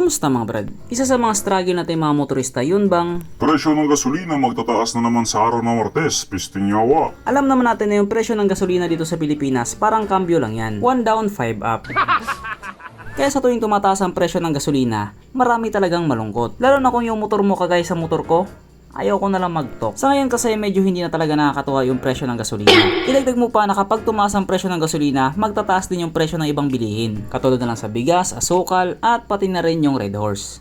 Kumusta mga brad? Isa sa mga struggle natin mga motorista, yun bang Presyo ng gasolina magtataas na naman sa araw ng Martes, pistinyawa. alam naman natin na yung presyo ng gasolina dito sa Pilipinas, parang cambio lang yan. One down, five up. Kaya sa tuwing tumataas ang presyo ng gasolina, marami talagang malungkot. Lalo na kung yung motor mo kagaya sa motor ko, ayaw ko na lang mag-talk. Sa ngayon kasi medyo hindi na talaga nakakatuwa yung presyo ng gasolina. Idagdag mo pa na kapag tumaas ang presyo ng gasolina, magtataas din yung presyo ng ibang bilihin. Katulad na lang sa bigas, asukal, at pati na rin yung Red Horse.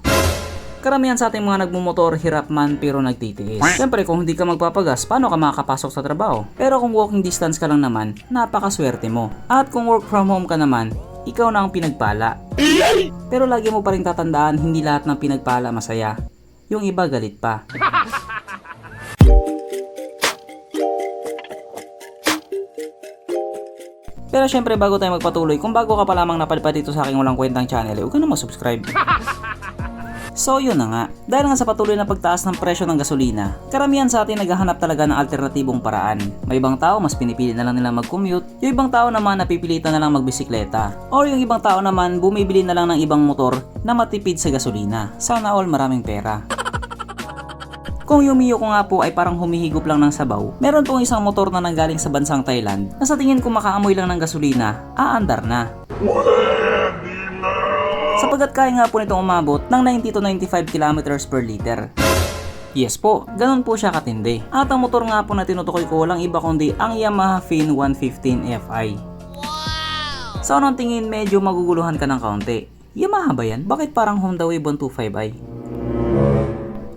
Karamihan sa ating mga nagmumotor, hirap man pero nagtitiis. Siyempre kung hindi ka magpapagas, paano ka makakapasok sa trabaho? Pero kung walking distance ka lang naman, napakaswerte mo. At kung work from home ka naman, ikaw na ang pinagpala. Pero lagi mo pa rin tatandaan, hindi lahat ng pinagpala masaya. Yung iba galit pa. Pero syempre bago tayo magpatuloy, kung bago ka pa lamang napadpad dito sa aking walang kwentang channel, eh, huwag ka na mag-subscribe. So yun na nga, dahil nga sa patuloy na pagtaas ng presyo ng gasolina, karamihan sa atin naghahanap talaga ng alternatibong paraan. May ibang tao mas pinipili na lang nila mag-commute, yung ibang tao naman napipilitan na lang magbisikleta, or yung ibang tao naman bumibili na lang ng ibang motor na matipid sa gasolina. Sana all maraming pera. Kung yung Mio ko nga po ay parang humihigop lang ng sabaw, meron pong isang motor na nanggaling sa bansang Thailand na sa tingin ko makaamoy lang ng gasolina, aandar na. Sapagat kaya nga po nitong umabot ng 90 to 95 kilometers per liter. Yes po, ganun po siya katindi. At ang motor nga po na tinutukoy ko walang iba kundi ang Yamaha Fin 115 Fi. Sa unang tingin medyo maguguluhan ka ng kaunti. Yamaha ba yan? Bakit parang Honda Wave 125i?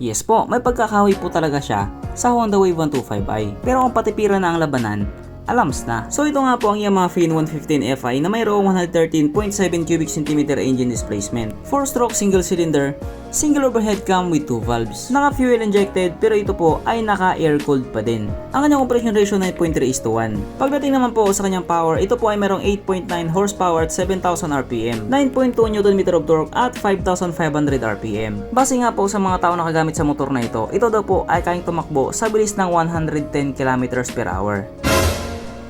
Yes po, may pagkakahoy po talaga siya sa Honda Wave 125i. Pero kung patipiran na ang labanan, alams na. So ito nga po ang Yamaha Fin 115 Fi na mayroong 113.7 cubic centimeter engine displacement. 4-stroke single cylinder, single overhead cam with 2 valves. Naka-fuel injected pero ito po ay naka-air cooled pa din. Ang kanyang compression ratio 9.3 is to 1. Pagdating naman po sa kanyang power, ito po ay mayroong 8.9 horsepower at 7,000 RPM, 9.2 Nm of torque at 5,500 RPM. Base nga po sa mga tao nakagamit sa motor na ito, ito daw po ay kayang tumakbo sa bilis ng 110 km per hour.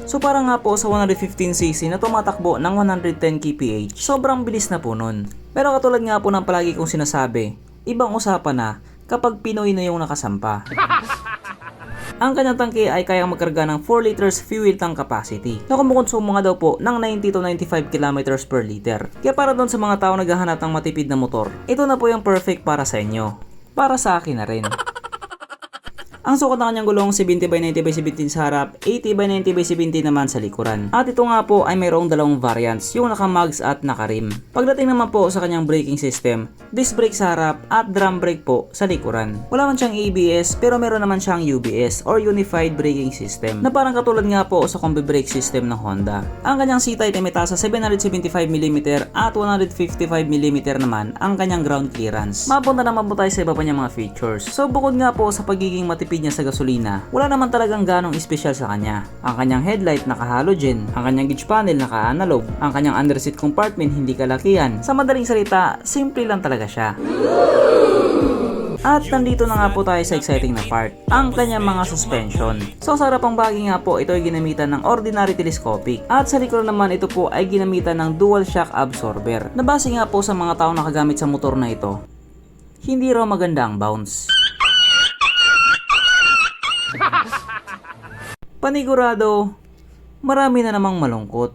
So para nga po sa 115cc na tumatakbo ng 110 kph, sobrang bilis na po nun. Pero katulad nga po ng palagi kong sinasabi, ibang usapan na kapag Pinoy na yung nakasampa. Ang kanyang tangke ay kayang magkarga ng 4 liters fuel tank capacity na kumukonsumo nga daw po ng 90 to 95 kilometers per liter. Kaya para doon sa mga tao naghahanap ng matipid na motor, ito na po yung perfect para sa inyo. Para sa akin na rin. Ang sukat ng kanyang gulong 70 by 90 by 17 sa harap, 80 by 90 by 70 naman sa likuran. At ito nga po ay mayroong dalawang variants, yung naka-mugs at naka-rim. Pagdating naman po sa kanyang braking system, disc brake sa harap at drum brake po sa likuran. Wala man siyang ABS pero meron naman siyang UBS or Unified Braking System na parang katulad nga po sa combi brake system ng Honda. Ang kanyang seat height ay may tasa 775mm at 155mm naman ang kanyang ground clearance. Mapunta naman po tayo sa iba pa niyang mga features. So bukod nga po sa pagiging matipid niya sa gasolina, wala naman talagang ganong espesyal sa kanya. Ang kanyang headlight naka-halogen, ang kanyang gauge panel naka-analog, ang kanyang underseat compartment hindi kalakihan. Sa madaling salita, simple lang talaga siya. At nandito na nga po tayo sa exciting na part, ang kanyang mga suspension. So sa harapang bagay nga po, ito ay ginamitan ng ordinary telescopic. At sa likod naman ito po ay ginamitan ng dual shock absorber. Nabase nga po sa mga taong nakagamit sa motor na ito, hindi raw maganda ang bounce. Panigurado, marami na namang malungkot.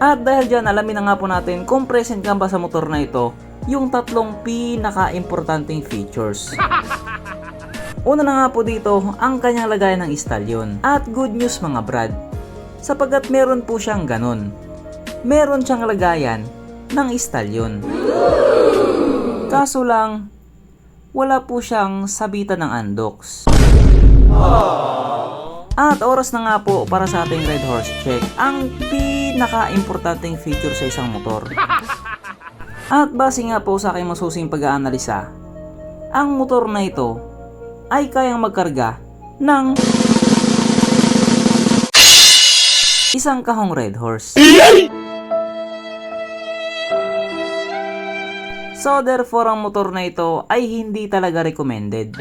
At dahil dyan, alamin na nga po natin kung present ka ba sa motor na ito yung tatlong pinaka-importanting features. Una na nga po dito, ang kanyang lagayan ng istalyon. At good news mga brad, sapagkat meron po siyang ganun. Meron siyang lagayan ng istalyon. Kaso lang, wala po siyang sabitan ng andox. At oras na nga po para sa ating Red Horse Check, ang pinaka-importanting feature sa isang motor. At base nga po sa aking masusing pag-aanalisa, ang motor na ito ay kayang magkarga ng isang kahong Red Horse. So therefore ang motor na ito ay hindi talaga recommended.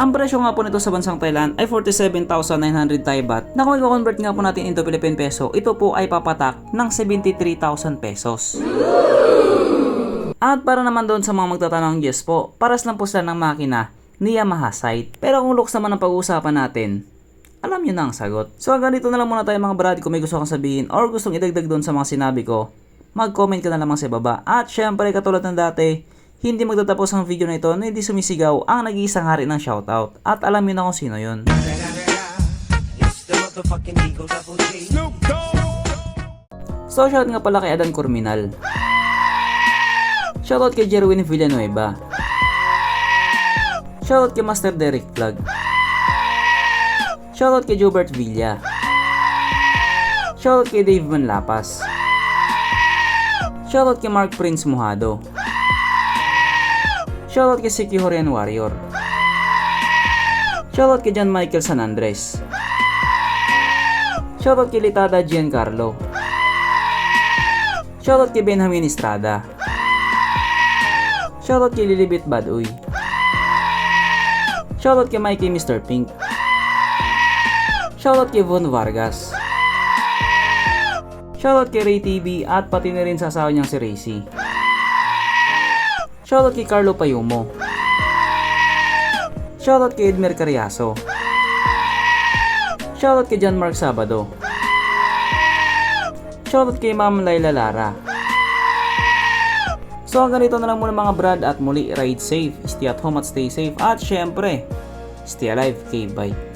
Ang presyo nga po nito sa bansang Thailand ay 47,900 Thai baht na kung i-convert nga po natin into Philippine peso, ito po ay papatak ng 73,000 pesos. At para naman doon sa mga magtatanong, yes po, paras lang po sila ng makina ni Yamaha Sight. Pero kung looks naman ang pag-uusapan natin, alam nyo na ang sagot. So hanggang dito na lang muna tayo mga brad kung may gusto kang sabihin or gustong idagdag doon sa mga sinabi ko, mag-comment ka na lamang sa baba. At syempre katulad ng dati, hindi magtatapos ang video na ito na hindi sumisigaw ang nag-iisang hari ng shoutout. At alam nyo na kung sino yun. So shout nga pala kay Adan Corminal. Shoutout kay Jerwin Villanueva. Shoutout kay Master Derek Vlog. Shoutout kay Jobert Villa. Shoutout kay Dave Manlapas. Shoutout kay Mark Prince Mojado. Shoutout kay Siki Horian Warrior. Shoutout kay John Michael San Andres. Shoutout kay Litada Giancarlo. Shoutout kay Benjamin Estrada. Shoutout kay Lilibit Baduy. Shoutout kay Mikey Mr. Pink. Shoutout kay Von Vargas. Shoutout kay Ray TV at pati na rin sa asawa niyang si Racy. Shoutout kay Carlo Payumo. Shoutout kay Edmer Carriaso. Shoutout kay John Mark Sabado. Shoutout kay Ma'am Laila Lara. So hanggang dito na lang muna mga brad at muli ride safe, stay at home at stay safe at syempre, stay alive, okay bye.